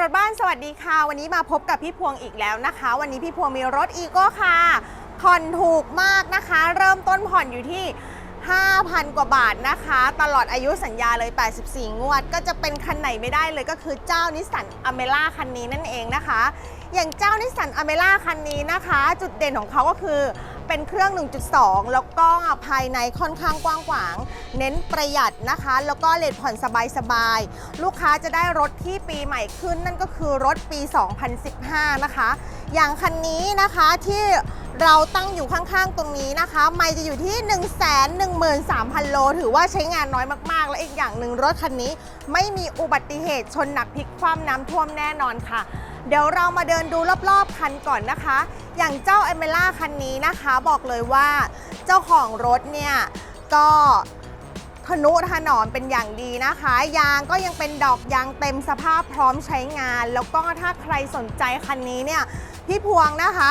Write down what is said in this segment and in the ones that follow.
รถบ้านสวัสดีค่ะ วันนี้มาพบกับพี่พวงอีกแล้วนะคะ วันนี้พี่พวงมีรถอีโก้ค่ะผ่อนถูกมากนะคะ เริ่มต้นผ่อนอยู่ที่ 5,000 กว่าบาทนะคะ ตลอดอายุสัญญาเลย 84 งวด ก็จะเป็นคันไหนไม่ได้เลยก็คือเจ้านิสสันอเมร่าคันนี้นั่นเองนะคะ อย่างเจ้านิสสันอเมร่าคันนี้นะคะ จุดเด่นของเขาก็คือ เป็นเครื่อง 1.2 แล้วก็ภายในค่อนข้างกว้างขวาง เน้นประหยัดนะคะ แล้วก็เลทผ่อนสบายๆ ลูกค้าจะได้รถที่ปีใหม่ขึ้น นั่นก็คือรถปี 2015 นะคะ อย่างคันนี้นะคะที่เราตั้งอยู่ข้างๆ ตรงนี้นะคะ ไม่จะอยู่ที่ 1 1 3 0 0 0 โล ถือว่าใช้งานน้อยมากๆ และอีกอย่างหนึ่งรถคันนี้ ไม่มีอุบัติเหตุชนหนักพลิกคว่ำน้ำท่วมแน่นอนค่ะ เดี๋ยวเรามาเดินดูรอบๆคันก่อนนะคะ อย่างเจ้าเอเมล่าคันนี้นะคะ บอกเลยว่าเจ้าของรถเนี่ยก็ทนุถนอมเป็นอย่างดีนะคะ ยางก็ยังเป็นดอกยางเต็มสภาพพร้อมใช้งาน แล้วก็ถ้าใครสนใจคันนี้เนี่ยพี่พวงนะคะ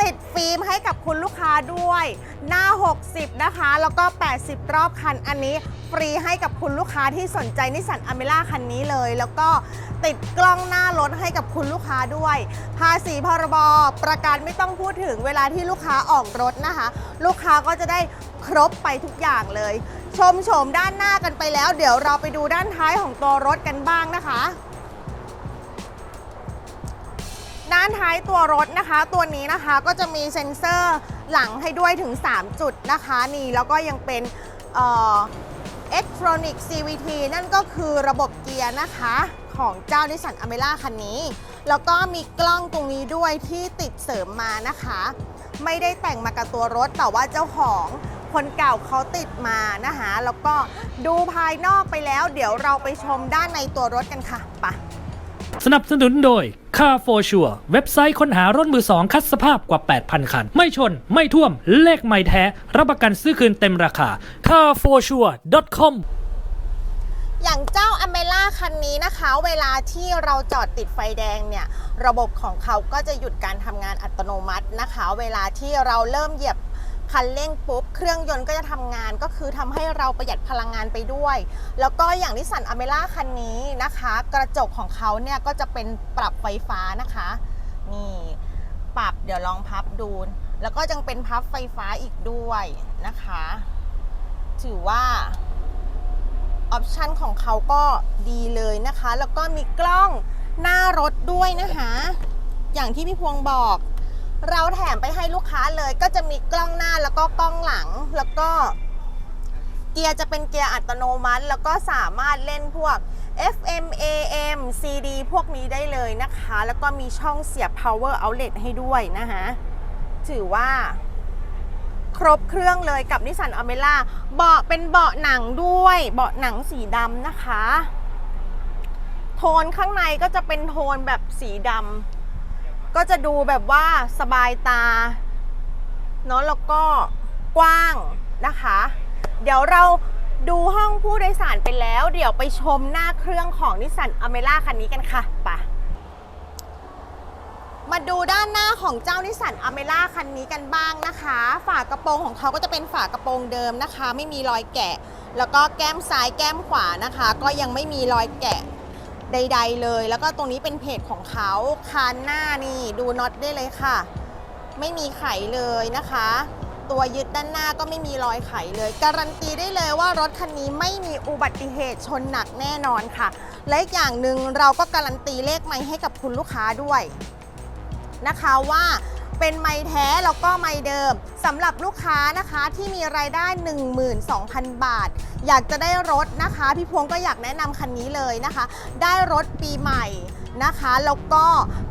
ติดฟิล์มให้กับคุณลูกค้าด้วย หน้า 60 นะคะ แล้วก็ 80 รอบคันอันนี้ฟรีให้กับคุณลูกค้าที่สนใจนิสสันอเมร่าคันนี้เลย แล้วก็ติดกล้องหน้ารถให้กับคุณลูกค้าด้วย ภาษีพรบประกันไม่ต้องพูดถึงเวลาที่ลูกค้าออกรถนะคะ ลูกค้าก็จะได้ครบไปทุกอย่างเลย ชมโฉมด้านหน้ากันไปแล้ว เดี๋ยวเราไปดูด้านท้ายของตัวรถกันบ้างนะคะ ด้านท้ายตัวรถนะคะ ตัวนี้นะคะก็จะมีเซ็นเซอร์หลังให้ด้วยถึง 3 จุดนะคะนี่แล้วก็ยังเป็นเอ่อ Electronic CVT นั่นก็คือระบบเกียร์นะคะของเจ้านิสสันอเมร่าคันนี้ แล้วก็มีกล้องตรงนี้ด้วยที่ติดเสริมมานะคะ ไม่ได้แต่งมากับตัวรถ แต่ว่าเจ้าของคนเก่าเขาติดมานะคะ แล้วก็ดูภายนอกไปแล้ว เดี๋ยวเราไปชมด้านในตัวรถกันค่ะไปะ สนับสนุนโดย Car for Sure เว็บไซต์ค้นหารถมือสองคัดสภาพกว่า 8,000 คัน ไม่ชน ไม่ท่วม เลขไม่แท้ รับประกันซื้อคืนเต็มราคา carforsure.com อย่างเจ้าอเมล่าคันนี้นะคะ เวลาที่เราจอดติดไฟแดงเนี่ย ระบบของเขาก็จะหยุดการทำงานอัตโนมัตินะคะ เวลาที่เราเริ่มเหยียบ คันเร่งปุ๊บ เครื่องยนต์ก็จะทำงานก็คือทำให้เราประหยัดพลังงานไปด้วย แล้วก็อย่างนิสสันอเมล่าคันนี้นะคะ กระจกของเขาเนี่ยก็จะเป็นปรับไฟฟ้านะคะนี่ปรับเดี๋ยวลองพับดูแล้วก็ยังเป็นพับไฟฟ้าอีกด้วยนะคะ ถือว่าออปชันของเขาก็ดีเลยนะคะ แล้วก็มีกล้องหน้ารถด้วยนะคะ อย่างที่พี่พวงบอก เราแถมไปให้ลูกค้าเลยก็จะมีกล้องหน้าแล้วก็กล้องหลังแล้วก็ เกียร์จะเป็นเกียร์อัตโนมัติ แล้วก็สามารถเล่นพวก FM AM CD พวกนี้ได้เลยนะคะ แล้วก็มีช่องเสียบ power outlet ให้ด้วยนะคะถือว่า ครบเครื่องเลยกับนิสสันอเมร่าเบาะเป็นเบาะหนังด้วย เบาะหนังสีดำนะคะ โทนข้างในก็จะเป็นโทนแบบสีดำ ก็จะดูแบบว่าสบายตาเนาะแล้วก็กว้างนะคะ เดี๋ยวเราดูห้องผู้โดยสารไปแล้ว เดี๋ยวไปชมหน้าเครื่องของนิสสันอเมร่าคันนี้กันค่ะปะมาดูด้านหน้าของเจ้านิสสันอเมร่าคันนี้กันบ้างนะคะ ฝากระโปรงของเขาก็จะเป็นฝากระโปรงเดิมนะคะ ไม่มีรอยแกะ แล้วก็แก้มซ้ายแก้มขวานะคะ ก็ยังไม่มีรอยแกะ ใด ๆ เลย แล้วก็ตรงนี้เป็นเพจของเขาคานหน้านี่ดูน็อตได้เลยค่ะ ไม่มีไขเลยนะคะ ตัวยึดด้านหน้าก็ไม่มีรอยไขเลย การันตีได้เลยว่ารถคันนี้ไม่มีอุบัติเหตุชนหนักแน่นอนค่ะ และอีกอย่างหนึ่งเราก็การันตีเลขไม้ให้กับคุณลูกค้าด้วยนะคะว่า เป็นไม้แท้แล้วก็ไม้เดิมสำหรับลูกค้านะคะที่มีรายได้ 12,000 บาท อยากจะได้รถนะคะ พี่พวงก็อยากแนะนำคันนี้เลยนะคะ ได้รถปีใหม่นะคะแล้วก็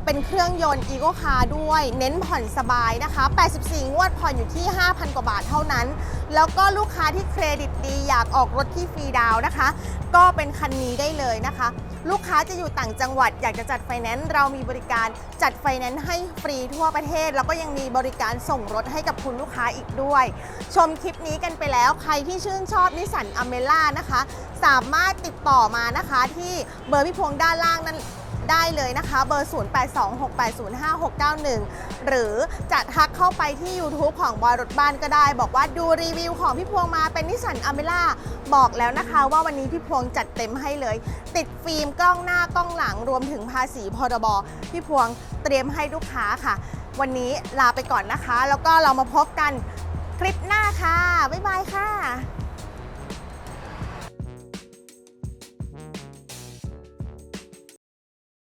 เป็นเครื่องยนต์อีโ c คาด้วย เน้นผ่อนสบายนะคะ 84 งวดผ่อนอยู่ที่ 5,000 กว่าบาทเท่านั้น แล้วก็ลูกค้าที่เครดิตดีอยากออกรถที่ฟรีดาวนะคะ ก็เป็นคันนี้ได้เลยนะคะ ลูกค้าจะอยู่ต่างจังหวัดอยากจะจัดไฟแนนซ์เรามีบริการจัดไฟแนนซ์ให้ฟรีทั่วประเทศ แล้วก็ยังมีบริการส่งรถให้กับคุณลูกค้าอีกด้วย ชมคลิปนี้กันไปแล้วใครที่ชื่นชอบนิสสันอเมล่านะคะ สามารถติดต่อมานะคะที่เบอร์พี่พวงด้านล่างนั้น ได้เลยนะคะเบอร์ 0826805691 หรือจะทักเข้าไปที่ YouTube ของบอยรถบ้านก็ได้ บอกว่าดูรีวิวของพี่พวงมาเป็นนิสสันอเมล่าบอกแล้วนะคะว่าวันนี้พี่พวงจัดเต็มให้เลย ติดฟิล์มกล้องหน้ากล้องหลังรวมถึงภาษีพรบพี่พวงเตรียมให้ลูกค้าค่ะ วันนี้ลาไปก่อนนะคะ แล้วก็เรามาพบกันคลิปหน้าค่ะ บ๊ายบายค่ะ